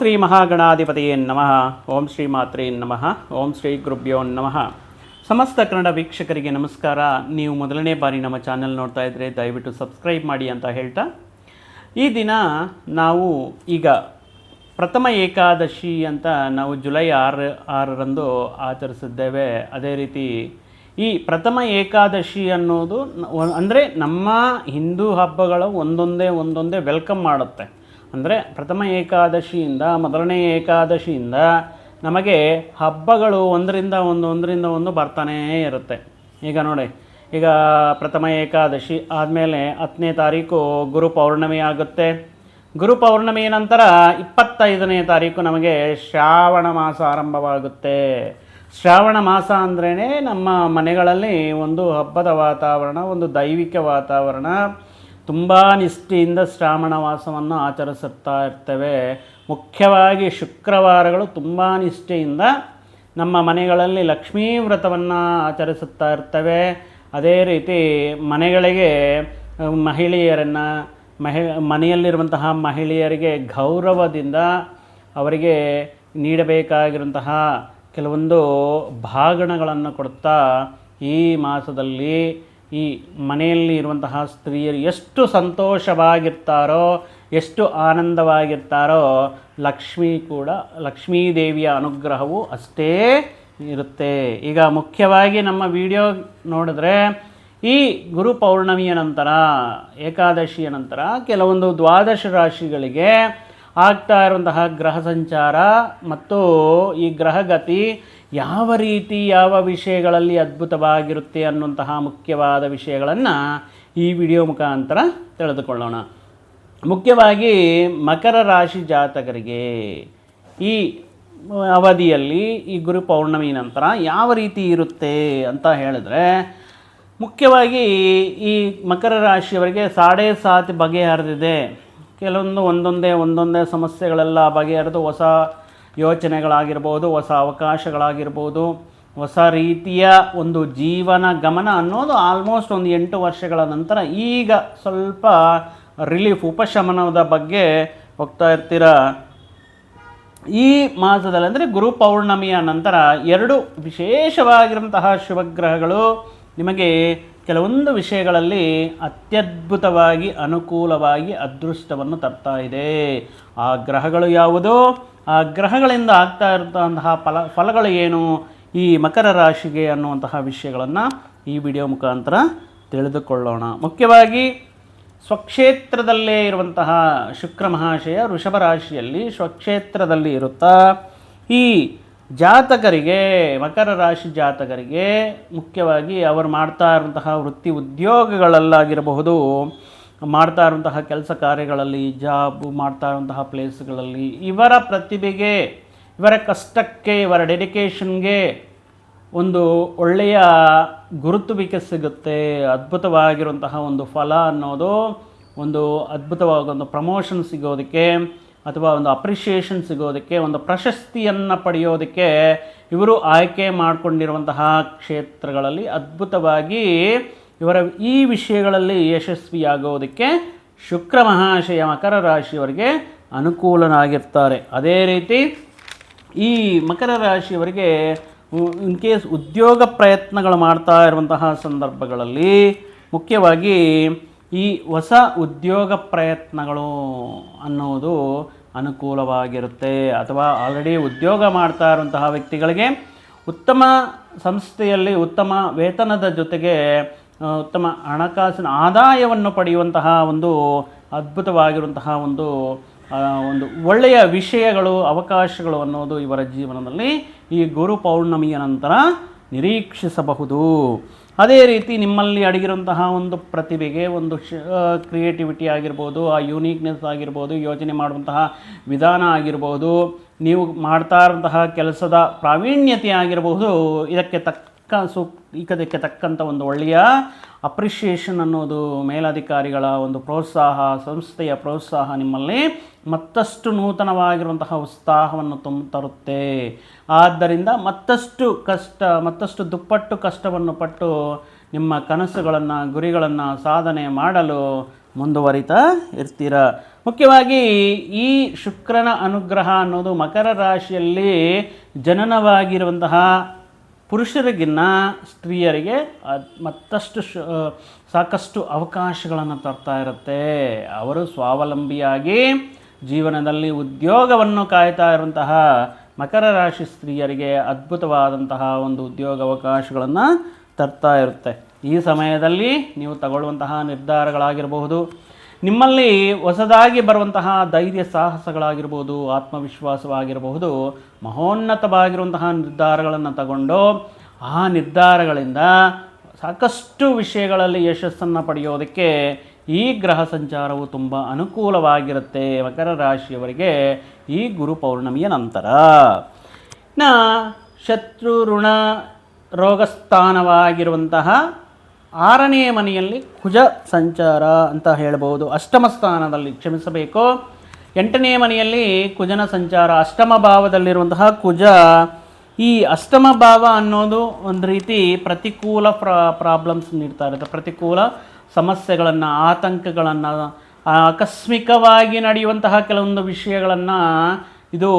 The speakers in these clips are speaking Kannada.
ಶ್ರೀ ಮಹಾಗಣಾಧಿಪತಿಯೇ ನಮಃ. ಓಂ ಶ್ರೀ ಮಾತ್ರೇ ನಮಃ. ಓಂ ಶ್ರೀ ಗುರುಭ್ಯೋ ನಮಃ. ಸಮಸ್ತ ಕನ್ನಡ ವೀಕ್ಷಕರಿಗೆ ನಮಸ್ಕಾರ. ನೀವು ಮೊದಲನೇ ಬಾರಿ ನಮ್ಮ ಚಾನೆಲ್ ನೋಡ್ತಾ ಇದ್ದರೆ ದಯವಿಟ್ಟು ಸಬ್ಸ್ಕ್ರೈಬ್ ಮಾಡಿ ಅಂತ ಹೇಳ್ತಾ. ಈ ದಿನ ನಾವು ಈಗ ಪ್ರಥಮ ಏಕಾದಶಿ ಅಂತ ನಾವು ಜುಲೈ ಆರು, ಆರರಂದು ಆಚರಿಸಿದ್ದೇವೆ. ಅದೇ ರೀತಿ ಈ ಪ್ರಥಮ ಏಕಾದಶಿ ಅನ್ನೋದು ಅಂದರೆ ನಮ್ಮ ಹಿಂದೂ ಹಬ್ಬಗಳ ಒಂದೊಂದೇ ಒಂದೊಂದೇ ವೆಲ್ಕಮ್ ಮಾಡುತ್ತೆ. ಅಂದರೆ ಪ್ರಥಮ ಏಕಾದಶಿಯಿಂದ ಮೊದಲನೇ ಏಕಾದಶಿಯಿಂದ ನಮಗೆ ಹಬ್ಬಗಳು ಒಂದರಿಂದ ಒಂದು ಒಂದರಿಂದ ಒಂದು ಬರ್ತಾನೇ ಇರುತ್ತೆ. ಈಗ ನೋಡಿ, ಈಗ ಪ್ರಥಮ ಏಕಾದಶಿ ಆದಮೇಲೆ ಹತ್ತನೇ ತಾರೀಕು ಗುರು ಪೌರ್ಣಮಿ ಆಗುತ್ತೆ. ಗುರು ಪೌರ್ಣಮಿ ನಂತರ ಇಪ್ಪತ್ತೈದನೇ ತಾರೀಕು ನಮಗೆ ಶ್ರಾವಣ ಮಾಸ ಆರಂಭವಾಗುತ್ತೆ. ಶ್ರಾವಣ ಮಾಸ ಅಂದ್ರೇ ನಮ್ಮ ಮನೆಗಳಲ್ಲಿ ಒಂದು ಹಬ್ಬದ ವಾತಾವರಣ, ಒಂದು ದೈವಿಕ ವಾತಾವರಣ. ತುಂಬ ನಿಷ್ಠೆಯಿಂದ ಶ್ರಾವಣ ಮಾಸವನ್ನು ಆಚರಿಸುತ್ತಾ ಇರ್ತೇವೆ. ಮುಖ್ಯವಾಗಿ ಶುಕ್ರವಾರಗಳು ತುಂಬ ನಿಷ್ಠೆಯಿಂದ ನಮ್ಮ ಮನೆಗಳಲ್ಲಿ ಲಕ್ಷ್ಮೀ ವ್ರತವನ್ನು ಆಚರಿಸುತ್ತಾ ಇರ್ತೇವೆ. ಅದೇ ರೀತಿ ಮನೆಗಳಿಗೆ ಮಹಿಳೆಯರನ್ನು, ಮಹಿ, ಮನೆಯಲ್ಲಿರುವಂತಹ ಮಹಿಳೆಯರಿಗೆ ಗೌರವದಿಂದ ಅವರಿಗೆ ನೀಡಬೇಕಾಗಿರುವಂತಹ ಕೆಲವೊಂದು ಭಾಗಣಗಳನ್ನು ಕೊಡ್ತಾ ಈ ಮಾಸದಲ್ಲಿ ಈ ಮನೆಯಲ್ಲಿ ಇರುವಂತಹ ಸ್ತ್ರೀಯರು ಎಷ್ಟು ಸಂತೋಷವಾಗಿರ್ತಾರೋ, ಎಷ್ಟು ಆನಂದವಾಗಿರ್ತಾರೋ, ಲಕ್ಷ್ಮಿ ಕೂಡ, ಲಕ್ಷ್ಮೀದೇವಿಯ ಅನುಗ್ರಹವು ಅಷ್ಟೇ ಇರುತ್ತೆ. ಈಗ ಮುಖ್ಯವಾಗಿ ನಮ್ಮ ವಿಡಿಯೋ ನೋಡಿದ್ರೆ, ಈ ಗುರು ಪೌರ್ಣಮಿಯ ನಂತರ, ಏಕಾದಶಿಯ ನಂತರ ಕೆಲವೊಂದು ದ್ವಾದಶ ರಾಶಿಗಳಿಗೆ ಆಗ್ತಾ ಇರುವಂತಹ ಗ್ರಹ ಸಂಚಾರ ಮತ್ತು ಈ ಗ್ರಹಗತಿ ಯಾವ ರೀತಿ ಯಾವ ವಿಷಯಗಳಲ್ಲಿ ಅದ್ಭುತವಾಗಿರುತ್ತೆ ಅನ್ನುವಂತಹ ಮುಖ್ಯವಾದ ವಿಷಯಗಳನ್ನು ಈ ವಿಡಿಯೋ ಮುಖಾಂತರ ತಿಳಿದುಕೊಳ್ಳೋಣ. ಮುಖ್ಯವಾಗಿ ಮಕರ ರಾಶಿ ಜಾತಕರಿಗೆ ಈ ಅವಧಿಯಲ್ಲಿ ಈ ಗುರು ಪೌರ್ಣಮಿ ನಂತರ ಯಾವ ರೀತಿ ಇರುತ್ತೆ ಅಂತ ಹೇಳಿದ್ರೆ, ಮುಖ್ಯವಾಗಿ ಈ ಮಕರ ರಾಶಿಯವರಿಗೆ ಸಾಡೆ ಸಾತಿ ಬಗೆಹರಿದಿದೆ ಕೆಲವೊಂದು ಒಂದೊಂದೇ ಒಂದೊಂದೇ ಸಮಸ್ಯೆಗಳೆಲ್ಲ ಬಗೆಹರಿದು ಹೊಸ ಯೋಚನೆಗಳಾಗಿರ್ಬೋದು, ಹೊಸ ಅವಕಾಶಗಳಾಗಿರ್ಬೋದು, ಹೊಸ ರೀತಿಯ ಒಂದು ಜೀವನ ಗಮನ ಅನ್ನೋದು ಆಲ್ಮೋಸ್ಟ್ ಒಂದು ಎಂಟು ವರ್ಷಗಳ ನಂತರ ಈಗ ಸ್ವಲ್ಪ ರಿಲೀಫ್ ಉಪಶಮನದ ಬಗ್ಗೆ ಹೋಗ್ತಾ ಇರ್ತೀರ. ಈ ಮಾಸದಲ್ಲಿ ಅಂದರೆ ಗುರು ಪೌರ್ಣಮಿಯ ನಂತರ ಎರಡು ವಿಶೇಷವಾಗಿರುವಂತಹ ಶುಭಗ್ರಹಗಳು ನಿಮಗೆ ಕೆಲವೊಂದು ವಿಷಯಗಳಲ್ಲಿ ಅತ್ಯದ್ಭುತವಾಗಿ ಅನುಕೂಲವಾಗಿ ಅದೃಷ್ಟವನ್ನು ತರ್ತಾ ಇದೆ. ಆ ಗ್ರಹಗಳು ಯಾವುದು? ಗ್ರಹಗಳಿಂದ ಆಗ್ತಾ ಇರುವಂತಹ ಫಲ ಫಲಗಳು ಏನು ಈ ಮಕರ ರಾಶಿಗೆ ಅನ್ನುವಂತಹ ವಿಷಯಗಳನ್ನು ಈ ವಿಡಿಯೋ ಮುಖಾಂತರ ತಿಳಿದುಕೊಳ್ಳೋಣ. ಮುಖ್ಯವಾಗಿ ಸ್ವಕ್ಷೇತ್ರದಲ್ಲೇ ಇರುವಂತಹ ಶುಕ್ರ ಮಹಾಶಯ ವೃಷಭ ರಾಶಿಯಲ್ಲಿ ಸ್ವಕ್ಷೇತ್ರದಲ್ಲಿ ಇರುತ್ತಾ, ಈ ಜಾತಕರಿಗೆ, ಮಕರ ರಾಶಿ ಜಾತಕರಿಗೆ ಮುಖ್ಯವಾಗಿ ಅವರು ಮಾಡ್ತಾ ಇರುವಂತಹ ವೃತ್ತಿ ಉದ್ಯೋಗಗಳಲ್ಲಾಗಿರಬಹುದು. ಮಾಡ್ತಾ ಇರುವಂತಹ ಕೆಲಸ ಕಾರ್ಯಗಳಲ್ಲಿ ಜಾಬು ಮಾಡ್ತಾ ಇರುವಂತಹ ಪ್ಲೇಸ್ಗಳಲ್ಲಿ ಇವರ ಪ್ರತಿಭೆಗೆ, ಇವರ ಕಷ್ಟಕ್ಕೆ, ಇವರ ಡೆಡಿಕೇಷನ್ಗೆ ಒಂದು ಒಳ್ಳೆಯ ಗುರುತುವಿಕೆ ಸಿಗುತ್ತೆ. ಅದ್ಭುತವಾಗಿರುವಂತಹ ಒಂದು ಫಲ ಅನ್ನೋದು ಒಂದು ಅದ್ಭುತವಾದ ಒಂದು ಪ್ರಮೋಷನ್ ಸಿಗೋದಕ್ಕೆ ಅಥವಾ ಒಂದು ಅಪ್ರಿಷಿಯೇಷನ್ ಸಿಗೋದಕ್ಕೆ, ಒಂದು ಪ್ರಶಸ್ತಿಯನ್ನು ಪಡೆಯೋದಕ್ಕೆ ಇವರು ಆಯ್ಕೆ ಮಾಡಿಕೊಂಡಿರುವಂತಹ ಕ್ಷೇತ್ರಗಳಲ್ಲಿ ಅದ್ಭುತವಾಗಿ ಇವರ ಈ ವಿಷಯಗಳಲ್ಲಿ ಯಶಸ್ವಿಯಾಗೋದಕ್ಕೆ ಶುಕ್ರ ಮಹಾಶಯ ಮಕರ ರಾಶಿಯವರಿಗೆ ಅನುಕೂಲನಾಗಿರ್ತಾರೆ. ಅದೇ ರೀತಿ ಈ ಮಕರ ರಾಶಿಯವರಿಗೆ ಇನ್ ಕೇಸ್ ಉದ್ಯೋಗ ಪ್ರಯತ್ನಗಳು ಮಾಡ್ತಾ ಇರುವಂತಹ ಸಂದರ್ಭಗಳಲ್ಲಿ ಮುಖ್ಯವಾಗಿ ಈ ಹೊಸ ಉದ್ಯೋಗ ಪ್ರಯತ್ನಗಳು ಅನ್ನೋದು ಅನುಕೂಲವಾಗಿರುತ್ತೆ. ಅಥವಾ ಆಲ್ರೆಡಿ ಉದ್ಯೋಗ ಮಾಡ್ತಾ ಇರುವಂತಹ ವ್ಯಕ್ತಿಗಳಿಗೆ ಉತ್ತಮ ಸಂಸ್ಥೆಯಲ್ಲಿ ಉತ್ತಮ ವೇತನದ ಜೊತೆಗೆ ಉತ್ತಮ ಹಣಕಾಸಿನ ಆದಾಯವನ್ನು ಪಡೆಯುವಂತಹ ಒಂದು ಅದ್ಭುತವಾಗಿರುವಂತಹ ಒಂದು ಒಂದು ಒಳ್ಳೆಯ ವಿಷಯಗಳು, ಅವಕಾಶಗಳು ಅನ್ನೋದು ಇವರ ಜೀವನದಲ್ಲಿ ಈ ಗುರು ಪೌರ್ಣಮಿಯ ನಂತರ ನಿರೀಕ್ಷಿಸಬಹುದು. ಅದೇ ರೀತಿ ನಿಮ್ಮಲ್ಲಿ ಅಡಗಿರುವಂತಹ ಒಂದು ಪ್ರತಿಭೆಗೆ ಒಂದು ಶ ಕ್ರಿಯೇಟಿವಿಟಿ ಆಗಿರ್ಬೋದು, ಆ ಯೂನಿಕ್ನೆಸ್ ಆಗಿರ್ಬೋದು, ಯೋಚನೆ ಮಾಡುವಂತಹ ವಿಧಾನ ಆಗಿರ್ಬೋದು, ನೀವು ಮಾಡ್ತಾ ಇರುವಂತಹ ಕೆಲಸದ ಪ್ರಾವೀಣ್ಯತೆ ಆಗಿರಬಹುದು ಇದಕ್ಕೆ ತಕ್ಕ ಸೂ ಈಕದಕ್ಕೆ ತಕ್ಕಂಥ ಒಂದು ಒಳ್ಳೆಯ ಅಪ್ರಿಷಿಯೇಷನ್ ಅನ್ನೋದು ಮೇಲಾಧಿಕಾರಿಗಳ ಒಂದು ಪ್ರೋತ್ಸಾಹ, ಸಂಸ್ಥೆಯ ಪ್ರೋತ್ಸಾಹ ನಿಮ್ಮಲ್ಲಿ ಮತ್ತಷ್ಟು ನೂತನವಾಗಿರುವಂತಹ ಉತ್ಸಾಹವನ್ನು ತುಂಬ ತರುತ್ತೆ. ಆದ್ದರಿಂದ ಮತ್ತಷ್ಟು ಕಷ್ಟ, ಮತ್ತಷ್ಟು ದುಪ್ಪಟ್ಟು ಕಷ್ಟವನ್ನು ಪಟ್ಟು ನಿಮ್ಮ ಕನಸುಗಳನ್ನು, ಗುರಿಗಳನ್ನು ಸಾಧನೆ ಮಾಡಲು ಮುಂದುವರಿತಾ ಇರ್ತೀರ. ಮುಖ್ಯವಾಗಿ ಈ ಶುಕ್ರನ ಅನುಗ್ರಹ ಅನ್ನೋದು ಮಕರ ರಾಶಿಯಲ್ಲಿ ಜನನವಾಗಿರುವಂತಹ ಪುರುಷರಿಗಿನ್ನ ಸ್ತ್ರೀಯರಿಗೆ ಮತ್ತಷ್ಟು ಸಾಕಷ್ಟು ಅವಕಾಶಗಳನ್ನು ತರ್ತಾ ಇರುತ್ತೆ. ಅವರು ಸ್ವಾವಲಂಬಿಯಾಗಿ ಜೀವನದಲ್ಲಿ ಉದ್ಯೋಗವನ್ನು ಕಾಯ್ತಾ ಇರುವಂತಹ ಮಕರ ರಾಶಿ ಸ್ತ್ರೀಯರಿಗೆ ಅದ್ಭುತವಾದಂತಹ ಒಂದು ಉದ್ಯೋಗ ಅವಕಾಶಗಳನ್ನು ತರ್ತಾ ಇರುತ್ತೆ. ಈ ಸಮಯದಲ್ಲಿ ನೀವು ತಗೊಳ್ಳುವಂತಹ ನಿರ್ಧಾರಗಳಾಗಿರಬಹುದು. ನಿಮ್ಮಲ್ಲಿ ಹೊಸದಾಗಿ ಬರುವಂತಹ ಧೈರ್ಯ ಸಾಹಸಗಳಾಗಿರ್ಬೋದು, ಆತ್ಮವಿಶ್ವಾಸವಾಗಿರಬಹುದು, ಮಹೋನ್ನತವಾಗಿರುವಂತಹ ನಿರ್ಧಾರಗಳನ್ನು ತಗೊಂಡು ಆ ನಿರ್ಧಾರಗಳಿಂದ ಸಾಕಷ್ಟು ವಿಷಯಗಳಲ್ಲಿ ಯಶಸ್ಸನ್ನು ಪಡೆಯೋದಕ್ಕೆ ಈ ಗ್ರಹ ಸಂಚಾರವು ತುಂಬ ಅನುಕೂಲವಾಗಿರುತ್ತೆ. ಮಕರ ರಾಶಿಯವರಿಗೆ ಈ ಗುರು ಪೌರ್ಣಮಿಯ ನಂತರ. ನ ಶತ್ರು, ಋಣ, ರೋಗಸ್ಥಾನವಾಗಿರುವಂತಹ ಆರನೇ ಮನೆಯಲ್ಲಿ ಕುಜ ಸಂಚಾರ ಅಂತ ಹೇಳ್ಬೋದು. ಅಷ್ಟಮ ಸ್ಥಾನದಲ್ಲಿ ಕ್ಷಮಿಸಬೇಕು. ಎಂಟನೆಯ ಮನೆಯಲ್ಲಿ ಕುಜನ ಸಂಚಾರ, ಅಷ್ಟಮ ಭಾವದಲ್ಲಿರುವಂತಹ ಕುಜ. ಈ ಅಷ್ಟಮ ಭಾವ ಅನ್ನೋದು ಒಂದು ರೀತಿ ಪ್ರತಿಕೂಲ ಪ್ರಾ ಪ್ರಾಬ್ಲಮ್ಸ್ ನೀಡ್ತಾ ಇರುತ್ತೆ. ಪ್ರತಿಕೂಲ ಸಮಸ್ಯೆಗಳನ್ನು, ಆತಂಕಗಳನ್ನು, ಆಕಸ್ಮಿಕವಾಗಿ ನಡೆಯುವಂತಹ ಕೆಲವೊಂದು ವಿಷಯಗಳನ್ನು ಇದು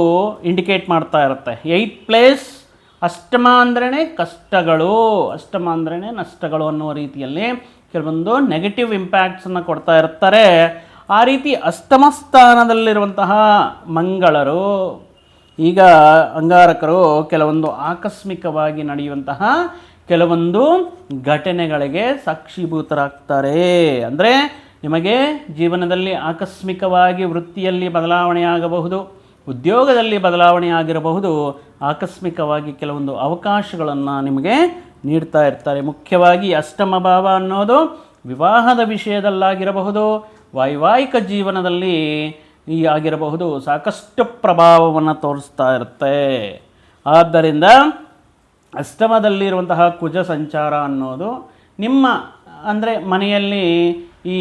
ಇಂಡಿಕೇಟ್ ಮಾಡ್ತಾ ಇರುತ್ತೆ. ಏಯ್ತ್ ಪ್ಲೇಸ್ ಅಷ್ಟಮ ಅಂದ್ರೇ ಕಷ್ಟಗಳು ಅಷ್ಟಮ ಅಂದ್ರೇ ನಷ್ಟಗಳು ಅನ್ನುವ ರೀತಿಯಲ್ಲಿ ಕೆಲವೊಂದು ನೆಗೆಟಿವ್ ಇಂಪ್ಯಾಕ್ಟ್ಸನ್ನು ಕೊಡ್ತಾ ಇರ್ತಾರೆ. ಆ ರೀತಿ ಅಷ್ಟಮ ಸ್ಥಾನದಲ್ಲಿರುವಂತಹ ಮಂಗಳರು, ಈಗ ಅಂಗಾರಕರು ಕೆಲವೊಂದು ಆಕಸ್ಮಿಕವಾಗಿ ನಡೆಯುವಂತಹ ಕೆಲವೊಂದು ಘಟನೆಗಳಿಗೆ ಸಾಕ್ಷೀಭೂತರಾಗ್ತಾರೆ. ಅಂದರೆ ನಿಮಗೆ ಜೀವನದಲ್ಲಿ ಆಕಸ್ಮಿಕವಾಗಿ ವೃತ್ತಿಯಲ್ಲಿ ಬದಲಾವಣೆಯಾಗಬಹುದು. ಉದ್ಯೋಗದಲ್ಲಿ ಬದಲಾವಣೆ ಆಗಿರಬಹುದು ಆಕಸ್ಮಿಕವಾಗಿ ಕೆಲವೊಂದು ಅವಕಾಶಗಳನ್ನು ನಿಮಗೆ ನೀಡ್ತಾ ಇರ್ತಾರೆ. ಮುಖ್ಯವಾಗಿ ಅಷ್ಟಮ ಭಾವ ಅನ್ನೋದು ವಿವಾಹದ ವಿಷಯದಲ್ಲಾಗಿರಬಹುದು, ವೈವಾಹಿಕ ಜೀವನದಲ್ಲಿ ಈ ಆಗಿರಬಹುದು. ಸಾಕಷ್ಟು ಪ್ರಭಾವವನ್ನು ತೋರಿಸ್ತಾ ಇರುತ್ತೆ. ಆದ್ದರಿಂದ ಅಷ್ಟಮದಲ್ಲಿರುವಂತಹ ಕುಜ ಸಂಚಾರ ಅನ್ನೋದು ನಿಮ್ಮ, ಅಂದರೆ ಮನೆಯಲ್ಲಿ ಈ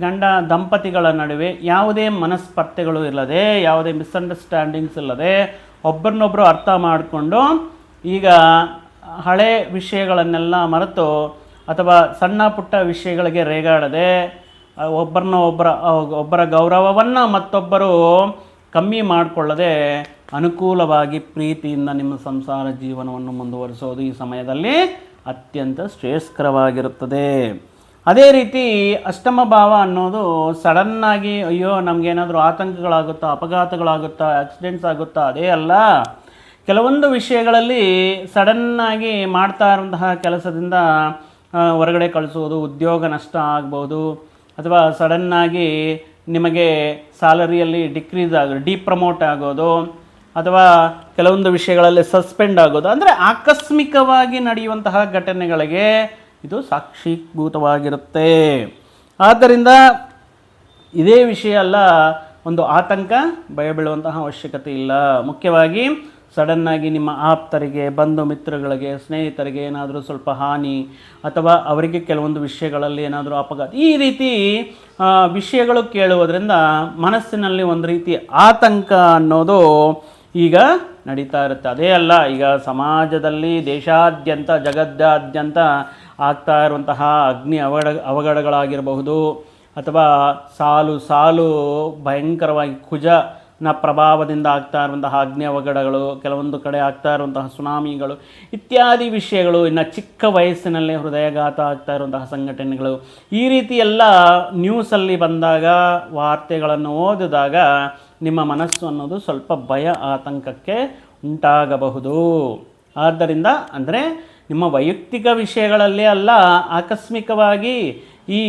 ಗಂಡ ದಂಪತಿಗಳ ನಡುವೆ ಯಾವುದೇ ಮನಸ್ಪರ್ಧೆಗಳು ಇಲ್ಲದೆ, ಯಾವುದೇ ಮಿಸ್ಅಂಡರ್ಸ್ಟ್ಯಾಂಡಿಂಗ್ಸ್ ಇಲ್ಲದೆ ಒಬ್ಬರನ್ನೊಬ್ಬರು ಅರ್ಥ ಮಾಡಿಕೊಂಡು ಈಗ ಹಳೆ ವಿಷಯಗಳನ್ನೆಲ್ಲ ಮರೆತು ಅಥವಾ ಸಣ್ಣ ಪುಟ್ಟ ವಿಷಯಗಳಿಗೆ ರೇಗಾಡದೆ ಒಬ್ಬರನ್ನ ಒಬ್ಬರ ಒಬ್ಬರ ಗೌರವವನ್ನು ಮತ್ತೊಬ್ಬರು ಕಮ್ಮಿ ಮಾಡಿಕೊಳ್ಳದೆ ಅನುಕೂಲವಾಗಿ ಪ್ರೀತಿಯಿಂದ ನಿಮ್ಮ ಸಂಸಾರ ಜೀವನವನ್ನು ಮುಂದುವರಿಸೋದು ಈ ಸಮಯದಲ್ಲಿ ಅತ್ಯಂತ ಶ್ರೇಯಸ್ಕರವಾಗಿರುತ್ತದೆ. ಅದೇ ರೀತಿ ಅಷ್ಟಮ ಭಾವ ಅನ್ನೋದು ಸಡನ್ನಾಗಿ ಅಯ್ಯೋ ನಮಗೇನಾದರೂ ಆತಂಕಗಳಾಗುತ್ತಾ, ಅಪಘಾತಗಳಾಗುತ್ತಾ ಆಕ್ಸಿಡೆಂಟ್ಸ್ ಆಗುತ್ತಾ, ಅದೇ ಅಲ್ಲ. ಕೆಲವೊಂದು ವಿಷಯಗಳಲ್ಲಿ ಸಡನ್ನಾಗಿ ಮಾಡ್ತಾ ಇರುವಂತಹ ಕೆಲಸದಿಂದ ಹೊರಗಡೆ ಕಳಿಸೋದು, ಉದ್ಯೋಗ ನಷ್ಟ ಆಗ್ಬೋದು, ಅಥವಾ ಸಡನ್ನಾಗಿ ನಿಮಗೆ ಸ್ಯಾಲರಿಯಲ್ಲಿ ಡಿಕ್ರೀಸ್ ಆಗೋದು, ಡಿಪ್ರಮೋಟ್ ಆಗೋದು, ಅಥವಾ ಕೆಲವೊಂದು ವಿಷಯಗಳಲ್ಲಿ ಸಸ್ಪೆಂಡ್ ಆಗೋದು. ಅಂದರೆ ಆಕಸ್ಮಿಕವಾಗಿ ನಡೆಯುವಂತಹ ಘಟನೆಗಳಿಗೆ ಇದು ಸಾಕ್ಷೀಭೂತವಾಗಿರುತ್ತೆ. ಆದ್ದರಿಂದ ಇದೇ ವಿಷಯ ಅಲ್ಲ, ಒಂದು ಆತಂಕ ಭಯ ಬೀಳುವಂತಹ ಅವಶ್ಯಕತೆ ಇಲ್ಲ. ಮುಖ್ಯವಾಗಿ, ಸಡನ್ನಾಗಿ ನಿಮ್ಮ ಆಪ್ತರಿಗೆ, ಬಂಧು ಮಿತ್ರಗಳಿಗೆ, ಸ್ನೇಹಿತರಿಗೆ ಏನಾದರೂ ಸ್ವಲ್ಪ ಹಾನಿ ಅಥವಾ ಅವರಿಗೆ ಕೆಲವೊಂದು ವಿಷಯಗಳಲ್ಲಿ ಏನಾದರೂ ಅಪಘಾತ, ಈ ರೀತಿ ವಿಷಯಗಳು ಕೇಳುವುದರಿಂದ ಮನಸ್ಸಿನಲ್ಲಿ ಒಂದು ರೀತಿ ಆತಂಕ ಅನ್ನೋದು ಈಗ ನಡೀತಾ ಇರುತ್ತೆ. ಅದೇ ಅಲ್ಲ, ಈಗ ಸಮಾಜದಲ್ಲಿ ದೇಶಾದ್ಯಂತ, ಜಗದ್ದಾದ್ಯಂತ ಆಗ್ತಾ ಇರುವಂತಹ ಅಗ್ನಿ ಅವಘಡ ಅವಘಡಗಳಾಗಿರಬಹುದು ಅಥವಾ ಸಾಲು ಸಾಲು ಭಯಂಕರವಾಗಿ ಕುಜನ ಪ್ರಭಾವದಿಂದ ಆಗ್ತಾ ಇರುವಂತಹ ಅಗ್ನಿ ಅವಘಡಗಳು, ಕೆಲವೊಂದು ಕಡೆ ಆಗ್ತಾ ಇರುವಂತಹ ಸುನಾಮಿಗಳು ಇತ್ಯಾದಿ ವಿಷಯಗಳು ಇನ್ನು ಚಿಕ್ಕ ವಯಸ್ಸಿನಲ್ಲೇ ಹೃದಯಘಾತ ಆಗ್ತಾ ಇರುವಂತಹ ಸಂಘಟನೆಗಳು. ಈ ರೀತಿ ಎಲ್ಲ ನ್ಯೂಸಲ್ಲಿ ಬಂದಾಗ, ವಾರ್ತೆಗಳನ್ನು ಓದಿದಾಗ ನಿಮ್ಮ ಮನಸ್ಸು ಅನ್ನೋದು ಸ್ವಲ್ಪ ಭಯ, ಆತಂಕಕ್ಕೆ ಉಂಟಾಗಬಹುದು. ಆದ್ದರಿಂದ ಅಂದರೆ ನಿಮ್ಮ ವೈಯಕ್ತಿಕ ವಿಷಯಗಳಲ್ಲೇ ಅಲ್ಲ, ಆಕಸ್ಮಿಕವಾಗಿ ಈ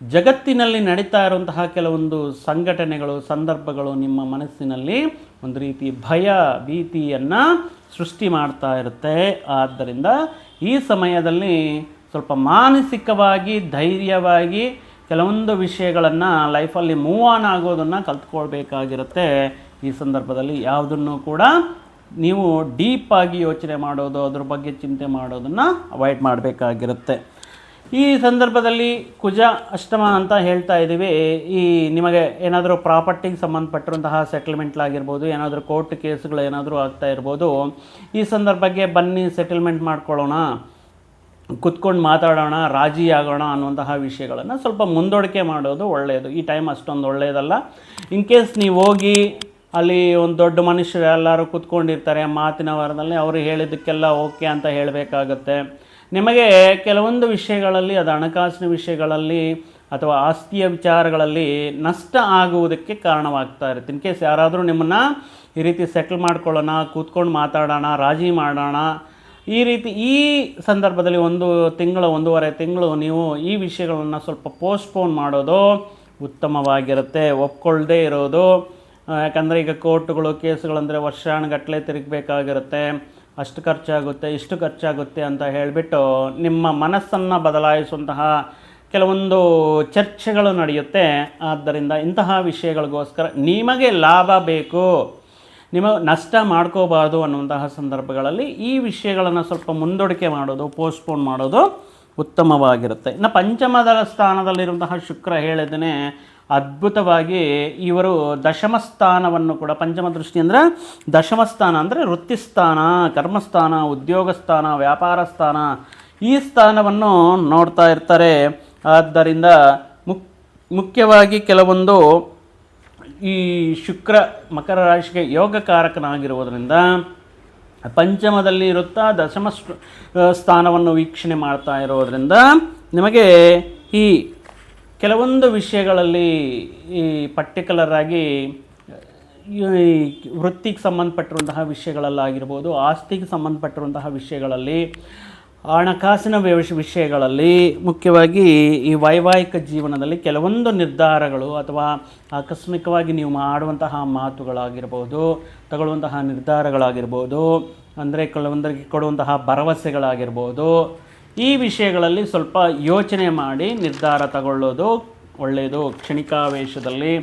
ಜಗತ್ತಿನಲ್ಲಿ ನಡೀತಾ ಇರುವಂತಹ ಕೆಲವೊಂದು ಸಂಘಟನೆಗಳು, ಸಂದರ್ಭಗಳು ನಿಮ್ಮ ಮನಸ್ಸಿನಲ್ಲಿ ಒಂದು ರೀತಿ ಭಯ, ಭೀತಿಯನ್ನು ಸೃಷ್ಟಿ ಮಾಡ್ತಾ ಇರುತ್ತೆ. ಆದ್ದರಿಂದ ಈ ಸಮಯದಲ್ಲಿ ಸ್ವಲ್ಪ ಮಾನಸಿಕವಾಗಿ, ಧೈರ್ಯವಾಗಿ ಕೆಲವೊಂದು ವಿಷಯಗಳನ್ನು ಲೈಫಲ್ಲಿ ಮೂವ್ ಆನ್ ಆಗೋದನ್ನು ಕಲ್ತ್ಕೊಳ್ಬೇಕಾಗಿರುತ್ತೆ. ಈ ಸಂದರ್ಭದಲ್ಲಿ ಯಾವುದನ್ನು ಕೂಡ ನೀವು ಡೀಪಾಗಿ ಯೋಚನೆ ಮಾಡೋದು, ಅದ್ರ ಬಗ್ಗೆ ಚಿಂತೆ ಮಾಡೋದನ್ನು ಅವಾಯ್ಡ್ ಮಾಡಬೇಕಾಗಿರುತ್ತೆ. ಈ ಸಂದರ್ಭದಲ್ಲಿ ಕುಜ ಅಷ್ಟಮ ಅಂತ ಹೇಳ್ತಾ ಇದ್ದೀವಿ. ಈ ನಿಮಗೆ ಏನಾದರೂ ಪ್ರಾಪರ್ಟಿಗೆ ಸಂಬಂಧಪಟ್ಟಿರುವಂತಹ ಸೆಟಲ್ಮೆಂಟ್ಲಾಗಿರ್ಬೋದು ಏನಾದರೂ ಕೋರ್ಟ್ ಕೇಸ್ಗಳು ಏನಾದರೂ ಆಗ್ತಾ ಇರ್ಬೋದು, ಈ ಸಂದರ್ಭಕ್ಕೆ ಬನ್ನಿ ಸೆಟಲ್ಮೆಂಟ್ ಮಾಡ್ಕೊಳ್ಳೋಣ, ಕುತ್ಕೊಂಡು ಮಾತಾಡೋಣ, ರಾಜಿ ಆಗೋಣ ಅನ್ನುವಂತಹ ವಿಷಯಗಳನ್ನು ಸ್ವಲ್ಪ ಮುಂದೂಡಿಕೆ ಮಾಡೋದು ಒಳ್ಳೆಯದು. ಈ ಟೈಮ್ ಅಷ್ಟೊಂದು ಒಳ್ಳೆಯದಲ್ಲ. ಇನ್ ಕೇಸ್ ನೀವು ಹೋಗಿ ಅಲ್ಲಿ ಒಂದು ದೊಡ್ಡ ಮನುಷ್ಯರು ಎಲ್ಲರೂ ಕೂತ್ಕೊಂಡಿರ್ತಾರೆ ಮಾತಿನ ವಾರದಲ್ಲಿ ಅವರು ಹೇಳಿದ್ದಕ್ಕೆಲ್ಲ ಓಕೆ ಅಂತ ಹೇಳಬೇಕಾಗತ್ತೆ. ನಿಮಗೆ ಕೆಲವೊಂದು ವಿಷಯಗಳಲ್ಲಿ, ಅದು ಹಣಕಾಸಿನ ವಿಷಯಗಳಲ್ಲಿ ಅಥವಾ ಆಸ್ತಿಯ ವಿಚಾರಗಳಲ್ಲಿ ನಷ್ಟ ಆಗುವುದಕ್ಕೆ ಕಾರಣವಾಗ್ತಾ ಇರುತ್ತೆ. ಇನ್ ಕೇಸ್ ಯಾರಾದರೂ ನಿಮ್ಮನ್ನು ಈ ರೀತಿ ಸೆಟ್ಲ್ ಮಾಡ್ಕೊಳ್ಳೋಣ, ಕೂತ್ಕೊಂಡು ಮಾತಾಡೋಣ, ರಾಜಿ ಮಾಡೋಣ, ಈ ರೀತಿ ಈ ಸಂದರ್ಭದಲ್ಲಿ ಒಂದು ತಿಂಗಳು, ಒಂದೂವರೆ ತಿಂಗಳು ನೀವು ಈ ವಿಷಯಗಳನ್ನು ಸ್ವಲ್ಪ ಪೋಸ್ಟ್ಪೋನ್ ಮಾಡೋದು ಉತ್ತಮವಾಗಿರುತ್ತೆ ಒಪ್ಕೊಳ್ಳದೇ ಇರೋದು. ಯಾಕಂದರೆ ಈಗ ಕೋರ್ಟ್ಗಳು, ಕೇಸುಗಳಂದರೆ ವರ್ಷಾನುಗಟ್ಟಲೆ ತಿರುಗಬೇಕಾಗಿರುತ್ತೆ. ಅಷ್ಟು ಖರ್ಚಾಗುತ್ತೆ, ಇಷ್ಟು ಖರ್ಚಾಗುತ್ತೆ ಅಂತ ಹೇಳಿಬಿಟ್ಟು ನಿಮ್ಮ ಮನಸ್ಸನ್ನು ಬದಲಾಯಿಸುವಂತಹ ಕೆಲವೊಂದು ಚರ್ಚೆಗಳು ನಡೆಯುತ್ತೆ. ಆದ್ದರಿಂದ ಇಂತಹ ವಿಷಯಗಳಿಗೋಸ್ಕರ ನಿಮಗೆ ಲಾಭ ಬೇಕು. ನಿಮ್ಮ ನಷ್ಟ ಮಾಡ್ಕೋಬಾರ್ದು ಅನ್ನುವಂತಹ ಸಂದರ್ಭಗಳಲ್ಲಿ ಈ ವಿಷಯಗಳನ್ನು ಸ್ವಲ್ಪ ಮುಂದೂಡಿಕೆ ಮಾಡೋದು ಪೋಸ್ಟ್ಪೋನ್ ಮಾಡೋದು ಉತ್ತಮವಾಗಿರುತ್ತೆ. ಇನ್ನು ಪಂಚಮದ ಸ್ಥಾನದಲ್ಲಿರುವಂತಹ ಶುಕ್ರ ಹೇಳಿದನೇ ಅದ್ಭುತವಾಗಿ ಇವರು ದಶಮ ಸ್ಥಾನವನ್ನು ಕೂಡ ಪಂಚಮ ದೃಷ್ಟಿ ಅಂದರೆ ದಶಮ ಸ್ಥಾನ ಅಂದರೆ ವೃತ್ತಿಸ್ಥಾನ, ಕರ್ಮಸ್ಥಾನ, ಉದ್ಯೋಗಸ್ಥಾನ ವ್ಯಾಪಾರ ಸ್ಥಾನ ಈ ಸ್ಥಾನವನ್ನು ನೋಡ್ತಾ ಇರ್ತಾರೆ. ಆದ್ದರಿಂದ ಮುಖ್ಯವಾಗಿ ಕೆಲವೊಂದು ಈ ಶುಕ್ರ ಮಕರ ರಾಶಿಗೆ ಯೋಗಕಾರಕನಾಗಿರುವುದರಿಂದ ಪಂಚಮದಲ್ಲಿ ಇರುತ್ತಾ ದಶಮ ಸ್ಥಾನವನ್ನು ವೀಕ್ಷಣೆ ಮಾಡ್ತಾ ಇರೋದರಿಂದ ನಿಮಗೆ ಈ ಕೆಲವೊಂದು ವಿಷಯಗಳಲ್ಲಿ ಈ ಪರ್ಟಿಕ್ಯುಲರ್ ಆಗಿ, ಈ ವೃತ್ತಿಗೆ ಸಂಬಂಧಪಟ್ಟಿರುವಂತಹ ವಿಷಯಗಳಲ್ಲಾಗಿರ್ಬೋದು, ಆಸ್ತಿಗೆ ಸಂಬಂಧಪಟ್ಟಿರುವಂತಹ ವಿಷಯಗಳಲ್ಲಿ, ಹಣಕಾಸಿನ ವಿಷಯಗಳಲ್ಲಿ, ಮುಖ್ಯವಾಗಿ ಈ ವೈವಾಹಿಕ ಜೀವನದಲ್ಲಿ ಕೆಲವೊಂದು ನಿರ್ಧಾರಗಳು ಅಥವಾ ಆಕಸ್ಮಿಕವಾಗಿ ನೀವು ಮಾಡುವಂತಹ ಮಾತುಗಳಾಗಿರ್ಬೋದು, ತಗೊಳ್ಳುವಂತಹ ನಿರ್ಧಾರಗಳಾಗಿರ್ಬೋದು, ಅಂದರೆ ಕೆಲವೊಂದರಿಗೆ ಕೊಡುವಂತಹ ಭರವಸೆಗಳಾಗಿರ್ಬೋದು ಈ ವಿಷಯಗಳಲ್ಲಿ ಸ್ವಲ್ಪ ಯೋಚನೆ ಮಾಡಿ ನಿರ್ಧಾರ ತಗೊಳ್ಳೋದು ಒಳ್ಳೆಯದು ಕ್ಷಣಿಕಾವೇಶದಲ್ಲಿ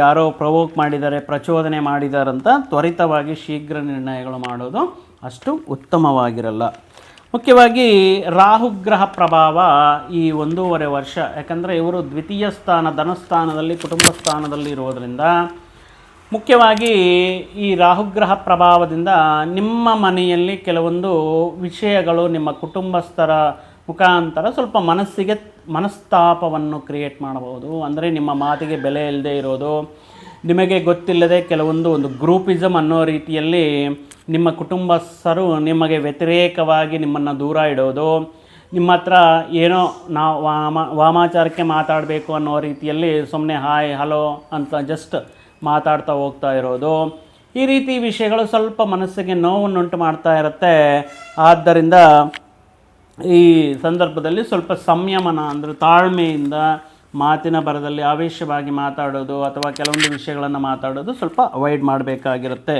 ಯಾರೋ ಪ್ರವೋಕ್ ಮಾಡಿದ್ದಾರೆ, ಪ್ರಚೋದನೆ ಮಾಡಿದಾರಂತ ತ್ವರಿತವಾಗಿ ಶೀಘ್ರ ನಿರ್ಣಯಗಳು ಮಾಡೋದು ಅಷ್ಟು ಉತ್ತಮವಾಗಿರಲ್ಲ. ಮುಖ್ಯವಾಗಿ ರಾಹುಗ್ರಹ ಪ್ರಭಾವ ಈ ಒಂದೂವರೆ ವರ್ಷ, ಯಾಕಂದರೆ ಇವರು ದ್ವಿತೀಯ ಸ್ಥಾನ ಧನಸ್ಥಾನದಲ್ಲಿ ಕುಟುಂಬ ಸ್ಥಾನದಲ್ಲಿ ಇರೋದರಿಂದ ಮುಖ್ಯವಾಗಿ ಈ ರಾಹುಗ್ರಹ ಪ್ರಭಾವದಿಂದ ನಿಮ್ಮ ಮನೆಯಲ್ಲಿ ಕೆಲವೊಂದು ವಿಷಯಗಳು ನಿಮ್ಮ ಕುಟುಂಬಸ್ಥರ ಮುಖಾಂತರ ಸ್ವಲ್ಪ ಮನಸ್ಸಿಗೆ ಮನಸ್ತಾಪವನ್ನು ಕ್ರಿಯೇಟ್ ಮಾಡಬಹುದು. ಅಂದರೆ ನಿಮ್ಮ ಮಾತಿಗೆ ಬೆಲೆ ಇಲ್ಲದೆ ಇರೋದು, ನಿಮಗೆ ಗೊತ್ತಿಲ್ಲದೆ ಕೆಲವೊಂದು ಒಂದು ಗ್ರೂಪಿಸಮ್ ಅನ್ನೋ ರೀತಿಯಲ್ಲಿ ನಿಮ್ಮ ಕುಟುಂಬಸ್ಥರು ನಿಮಗೆ ವ್ಯತಿರೇಕವಾಗಿ ನಿಮ್ಮನ್ನು ದೂರ ಇಡೋದು, ನಿಮ್ಮ ಹತ್ರ ಏನೋ ನಾವು ವಾಮ, ವಾಮಾಚಾರಕ್ಕೆ ಮಾತಾಡಬೇಕು ಅನ್ನೋ ರೀತಿಯಲ್ಲಿ ಸುಮ್ಮನೆ ಹಾಯ್ ಹಲೋ ಅಂತ ಜಸ್ಟ್ ಮಾತಾಡ್ತಾ ಹೋಗ್ತಾ ಇರೋದು. ಈ ರೀತಿ ವಿಷಯಗಳು ಸ್ವಲ್ಪ ಮನಸ್ಸಿಗೆ ನೋವನ್ನುಂಟು ಮಾಡ್ತಾ ಇರುತ್ತೆ. ಆದ್ದರಿಂದ ಈ ಸಂದರ್ಭದಲ್ಲಿ ಸ್ವಲ್ಪ ಸಂಯಮನ ಅಂದರೆ ತಾಳ್ಮೆಯಿಂದ ಮಾತಿನ ಬರದಲ್ಲಿ ಆವೇಶವಾಗಿ ಮಾತಾಡೋದು ಅಥವಾ ಕೆಲವೊಂದು ವಿಷಯಗಳನ್ನು ಮಾತಾಡೋದು ಸ್ವಲ್ಪ ಅವಾಯ್ಡ್ ಮಾಡಬೇಕಾಗಿರುತ್ತೆ.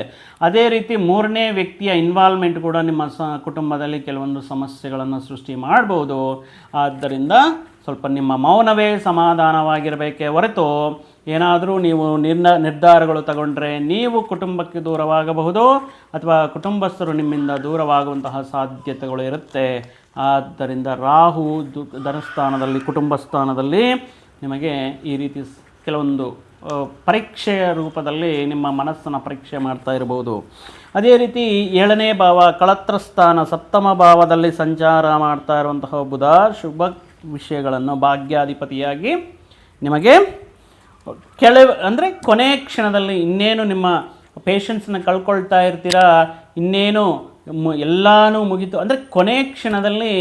ಅದೇ ರೀತಿ ಮೂರನೇ ವ್ಯಕ್ತಿಯ ಇನ್ವಾಲ್ವ್ಮೆಂಟ್ ಕೂಡ ನಿಮ್ಮ ಸ ಕುಟುಂಬದಲ್ಲಿ ಕೆಲವೊಂದು ಸಮಸ್ಯೆಗಳನ್ನು ಸೃಷ್ಟಿ ಮಾಡ್ಬೋದು. ಆದ್ದರಿಂದ ಸ್ವಲ್ಪ ನಿಮ್ಮ ಮೌನವೇ ಸಮಾಧಾನವಾಗಿರಬೇಕೇ ಹೊರತು ಏನಾದರೂ ನೀವು ನಿರ್ಣ ನಿರ್ಧಾರಗಳು ತಗೊಂಡ್ರೆ ನೀವು ಕುಟುಂಬಕ್ಕೆ ದೂರವಾಗಬಹುದು ಅಥವಾ ಕುಟುಂಬಸ್ಥರು ನಿಮ್ಮಿಂದ ದೂರವಾಗುವಂತಹ ಸಾಧ್ಯತೆಗಳು ಇರುತ್ತೆ. ಆದ್ದರಿಂದ ರಾಹು ದು ಧನಸ್ಥಾನದಲ್ಲಿ ಕುಟುಂಬ ಸ್ಥಾನದಲ್ಲಿ ನಿಮಗೆ ಈ ರೀತಿ ಕೆಲವೊಂದು ಪರೀಕ್ಷೆಯ ರೂಪದಲ್ಲಿ ನಿಮ್ಮ ಮನಸ್ಸನ್ನು ಪರೀಕ್ಷೆ ಮಾಡ್ತಾ ಇರಬಹುದು. ಅದೇ ರೀತಿ ಏಳನೇ ಭಾವ, ಕಳತ್ರ ಸ್ಥಾನ, ಸಪ್ತಮ ಭಾವದಲ್ಲಿ ಸಂಚಾರ ಮಾಡ್ತಾ ಇರುವಂತಹ ಬುಧ ಶುಭ ವಿಷಯಗಳನ್ನು ಭಾಗ್ಯಾಧಿಪತಿಯಾಗಿ ನಿಮಗೆ ಕೆಲವು ಅಂದರೆ ಕೊನೆ ಕ್ಷಣದಲ್ಲಿ ಇನ್ನೇನು ನಿಮ್ಮ ಪೇಷನ್ಸ್ನ ಕಳ್ಕೊಳ್ತಾ ಇರ್ತೀರಾ? ಇನ್ನೇನು ಎಲ್ಲಾನು ಎಲ್ಲನೂ ಮುಗೀತು. ಅಂದರೆ ಕೊನೆ ಕ್ಷಣದಲ್ಲಿ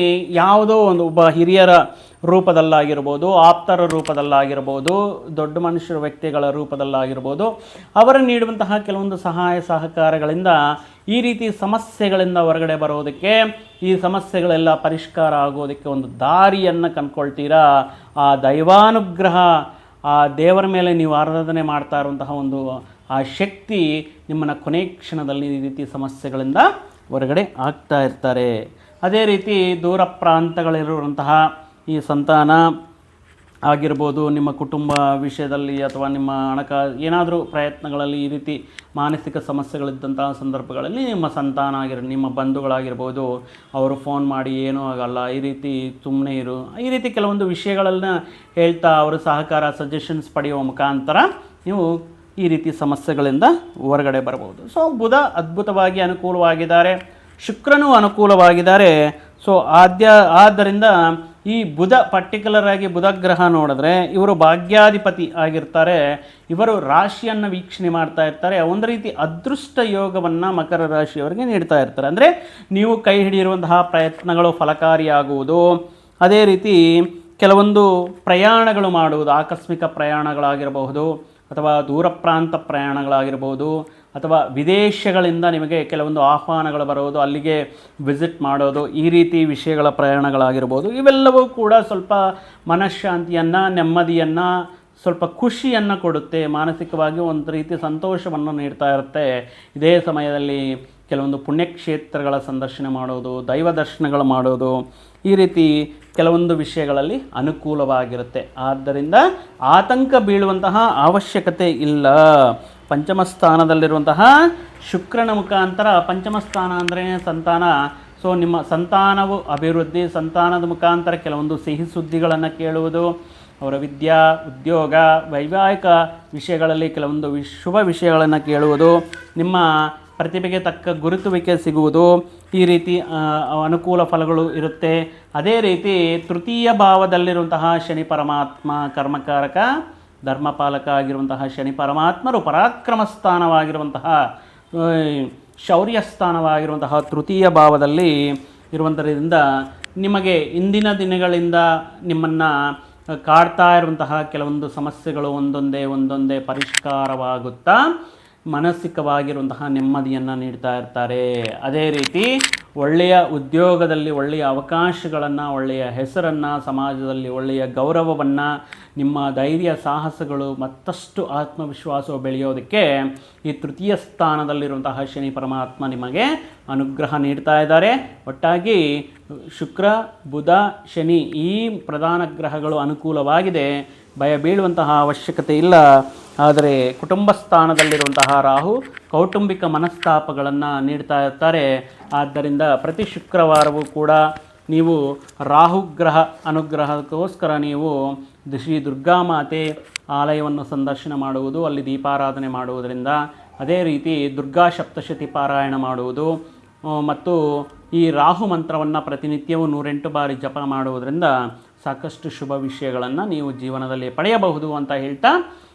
ಯಾವುದೋ ಒಂದು ಒಬ್ಬ ಹಿರಿಯರ ರೂಪದಲ್ಲಾಗಿರ್ಬೋದು, ಆಪ್ತರ ರೂಪದಲ್ಲಾಗಿರ್ಬೋದು, ದೊಡ್ಡ ಮನುಷ್ಯರ ವ್ಯಕ್ತಿಗಳ ರೂಪದಲ್ಲಾಗಿರ್ಬೋದು, ಅವರು ನೀಡುವಂತಹ ಕೆಲವೊಂದು ಸಹಾಯ ಸಹಕಾರಗಳಿಂದ ಈ ರೀತಿ ಸಮಸ್ಯೆಗಳಿಂದ ಹೊರಗಡೆ ಬರೋದಕ್ಕೆ, ಈ ಸಮಸ್ಯೆಗಳೆಲ್ಲ ಪರಿಷ್ಕಾರ ಆಗೋದಕ್ಕೆ ಒಂದು ದಾರಿಯನ್ನು ಕಂಡ್ಕೊಳ್ತೀರಾ? ಆ ದೈವಾನುಗ್ರಹ ಆ ದೇವರ ಮೇಲೆ ನೀವು ಆರಾಧನೆ ಮಾಡ್ತಾ ಇರುವಂತಹ ಒಂದು, ಆ ಶಕ್ತಿ ನಿಮ್ಮನ್ನು ಕೊನೆ ಕ್ಷಣದಲ್ಲಿ ಈ ರೀತಿ ಸಮಸ್ಯೆಗಳಿಂದ ಹೊರಗಡೆ ಆಗ್ತಾ ಇರ್ತಾರೆ. ಅದೇ ರೀತಿ ದೂರ ಪ್ರಾಂತಗಳಿರುವಂತಹ ಈ ಸಂತಾನ ಆಗಿರ್ಬೋದು, ನಿಮ್ಮ ಕುಟುಂಬ ವಿಷಯದಲ್ಲಿ ಅಥವಾ ನಿಮ್ಮ ಹಣಕಾ, ಏನಾದರೂ ಪ್ರಯತ್ನಗಳಲ್ಲಿ ಈ ರೀತಿ ಮಾನಸಿಕ ಸಮಸ್ಯೆಗಳಿದ್ದಂತಹ ಸಂದರ್ಭಗಳಲ್ಲಿ ನಿಮ್ಮ ಸಂತಾನ ಆಗಿರ, ನಿಮ್ಮ ಬಂಧುಗಳಾಗಿರ್ಬೋದು, ಅವರು ಫೋನ್ ಮಾಡಿ ಏನೂ ಆಗಲ್ಲ, ಈ ರೀತಿ ಸುಮ್ಮನೆ ಇರು, ಈ ರೀತಿ ಕೆಲವೊಂದು ವಿಷಯಗಳನ್ನ ಹೇಳ್ತಾ ಅವರು ಸಹಕಾರ ಸಜೆಷನ್ಸ್ ಪಡೆಯುವ ಮುಖಾಂತರ ನೀವು ಈ ರೀತಿ ಸಮಸ್ಯೆಗಳಿಂದ ಹೊರಗಡೆ ಬರಬಹುದು ಸೊ ಬುಧ ಅದ್ಭುತವಾಗಿ ಅನುಕೂಲವಾಗಿದ್ದಾರೆ, ಶುಕ್ರನೂ ಅನುಕೂಲವಾಗಿದ್ದಾರೆ. ಸೊ ಆದ್ಯ, ಆದ್ದರಿಂದ ಈ ಬುಧ ಪರ್ಟಿಕ್ಯುಲರ್ ಆಗಿ ಬುಧ ಗ್ರಹ ನೋಡಿದ್ರೆ ಇವರು ಭಾಗ್ಯಾಧಿಪತಿ ಆಗಿರ್ತಾರೆ. ಇವರು ರಾಶಿಯನ್ನು ವೀಕ್ಷಣೆ ಮಾಡ್ತಾ ಇರ್ತಾರೆ. ಒಂದು ರೀತಿ ಅದೃಷ್ಟ ಯೋಗವನ್ನು ಮಕರ ರಾಶಿಯವರಿಗೆ ನೀಡ್ತಾ ಇರ್ತಾರೆ. ಅಂದರೆ ನೀವು ಕೈ ಹಿಡಿಯಿರುವಂತಹ ಪ್ರಯತ್ನಗಳು ಫಲಕಾರಿಯಾಗುವುದು. ಅದೇ ರೀತಿ ಕೆಲವೊಂದು ಪ್ರಯಾಣಗಳು ಮಾಡುವುದು. ಆಕಸ್ಮಿಕ ಪ್ರಯಾಣಗಳಾಗಿರಬಹುದು ಅಥವಾ ದೂರ ಪ್ರಾಂತ ಪ್ರಯಾಣಗಳಾಗಿರ್ಬೋದು ಅಥವಾ ವಿದೇಶಗಳಿಂದ ನಿಮಗೆ ಕೆಲವೊಂದು ಆಹ್ವಾನಗಳು ಬರೋದು, ಅಲ್ಲಿಗೆ ವಿಸಿಟ್ ಮಾಡೋದು, ಈ ರೀತಿ ವಿಷಯಗಳ ಪ್ರಯಾಣಗಳಾಗಿರ್ಬೋದು, ಇವೆಲ್ಲವೂ ಕೂಡ ಸ್ವಲ್ಪ ಮನಃಶಾಂತಿಯನ್ನು, ನೆಮ್ಮದಿಯನ್ನು, ಸ್ವಲ್ಪ ಖುಷಿಯನ್ನು ಕೊಡುತ್ತೆ, ಮಾನಸಿಕವಾಗಿ ಒಂದು ರೀತಿ ಸಂತೋಷವನ್ನು ನೀಡ್ತಾ ಇರುತ್ತೆ. ಇದೇ ಸಮಯದಲ್ಲಿ ಕೆಲವೊಂದು ಪುಣ್ಯಕ್ಷೇತ್ರಗಳ ಸಂದರ್ಶನ ಮಾಡೋದು, ದೈವ ದರ್ಶನಗಳು ಮಾಡೋದು, ಈ ರೀತಿ ಕೆಲವೊಂದು ವಿಷಯಗಳಲ್ಲಿ ಅನುಕೂಲವಾಗಿರುತ್ತೆ. ಆದ್ದರಿಂದ ಆತಂಕ ಬೀಳುವಂತಹ ಅವಶ್ಯಕತೆ ಇಲ್ಲ. ಪಂಚಮ ಸ್ಥಾನದಲ್ಲಿರುವಂತಹ ಶುಕ್ರನ ಮುಖಾಂತರ ಪಂಚಮ ಸ್ಥಾನ ಅಂದರೆ ಸಂತಾನ? ಸೊ ನಿಮ್ಮ ಸಂತಾನವು ಅಭಿವೃದ್ಧಿ, ಸಂತಾನದ ಮುಖಾಂತರ ಕೆಲವೊಂದು ಸಿಹಿ ಸುದ್ದಿಗಳನ್ನು ಕೇಳುವುದು, ಅವರ ವಿದ್ಯಾ, ಉದ್ಯೋಗ, ವೈವಾಹಿಕ ವಿಷಯಗಳಲ್ಲಿ ಕೆಲವೊಂದು ಶುಭ ವಿಷಯಗಳನ್ನು ಕೇಳುವುದು, ನಿಮ್ಮ ಪ್ರತಿಭೆಗೆ ತಕ್ಕ ಗುರುತುವಿಕೆ ಸಿಗುವುದು, ಈ ರೀತಿ ಅನುಕೂಲ ಫಲಗಳು ಇರುತ್ತೆ. ಅದೇ ರೀತಿ ತೃತೀಯ ಭಾವದಲ್ಲಿರುವಂತಹ ಶನಿ ಪರಮಾತ್ಮ ಕರ್ಮಕಾರಕ ಧರ್ಮಪಾಲಕ ಆಗಿರುವಂತಹ ಶನಿ ಪರಮಾತ್ಮರು ಪರಾಕ್ರಮ ಸ್ಥಾನವಾಗಿರುವಂತಹ ಶೌರ್ಯ ಸ್ಥಾನವಾಗಿರುವಂತಹ ತೃತೀಯ ಭಾವದಲ್ಲಿ ಇರುವಂಥದ್ರಿಂದ ನಿಮಗೆ ಇಂದಿನ ದಿನಗಳಿಂದ ನಿಮ್ಮನ್ನು ಕಾಡ್ತಾ ಇರುವಂತಹ ಕೆಲವೊಂದು ಸಮಸ್ಯೆಗಳು ಒಂದೊಂದೇ ಒಂದೊಂದೇ ಪರಿಷ್ಕಾರವಾಗುತ್ತಾ ಮಾನಸಿಕವಾಗಿರುವಂತಹ ನೆಮ್ಮದಿಯನ್ನು ನೀಡ್ತಾ ಇರ್ತಾರೆ. ಅದೇ ರೀತಿ ಒಳ್ಳೆಯ ಉದ್ಯೋಗದಲ್ಲಿ ಒಳ್ಳೆಯ ಅವಕಾಶಗಳನ್ನು, ಒಳ್ಳೆಯ ಹೆಸರನ್ನು, ಸಮಾಜದಲ್ಲಿ ಒಳ್ಳೆಯ ಗೌರವವನ್ನು, ನಿಮ್ಮ ಧೈರ್ಯ, ಸಾಹಸಗಳು, ಮತ್ತಷ್ಟು ಆತ್ಮವಿಶ್ವಾಸವು ಬೆಳೆಯೋದಕ್ಕೆ ಈ ತೃತೀಯ ಸ್ಥಾನದಲ್ಲಿರುವಂತಹ ಶನಿ ಪರಮಾತ್ಮ ನಿಮಗೆ ಅನುಗ್ರಹ ನೀಡ್ತಾ ಇದ್ದಾರೆ. ಒಟ್ಟಾಗಿ ಶುಕ್ರ, ಬುಧ, ಶನಿ ಈ ಪ್ರಧಾನ ಗ್ರಹಗಳು ಅನುಕೂಲವಾಗಿದೆ. ಭಯ ಬೀಳುವಂತಹ ಅವಶ್ಯಕತೆ ಇಲ್ಲ. ಆದರೆ ಕುಟುಂಬ ಸ್ಥಾನದಲ್ಲಿರುವಂತಹ ರಾಹು ಕೌಟುಂಬಿಕ ಮನಸ್ತಾಪಗಳನ್ನು ನೀಡ್ತಾ ಇರ್ತಾರೆ. ಆದ್ದರಿಂದ ಪ್ರತಿ ಶುಕ್ರವಾರವೂ ಕೂಡ ನೀವು ರಾಹುಗ್ರಹ ಅನುಗ್ರಹಕ್ಕೋಸ್ಕರ ನೀವು ಶ್ರೀ ದುರ್ಗಾಮಾತೆ ಆಲಯವನ್ನು ಸಂದರ್ಶನ ಮಾಡುವುದು, ಅಲ್ಲಿ ದೀಪಾರಾಧನೆ ಮಾಡುವುದರಿಂದ. ಅದೇ ರೀತಿ ದುರ್ಗಾ ಸಪ್ತಶತಿ ಪಾರಾಯಣ ಮಾಡುವುದು. ಮತ್ತು ಈ ರಾಹು ಮಂತ್ರವನ್ನು ಪ್ರತಿನಿತ್ಯವೂ ನೂರೆಂಟು ಬಾರಿ ಜಪ ಮಾಡುವುದರಿಂದ ಸಾಕಷ್ಟು ಶುಭ ವಿಷಯಗಳನ್ನು ನೀವು ಜೀವನದಲ್ಲಿ ಪಡೆಯಬಹುದು ಅಂತ ಹೇಳ್ತಾ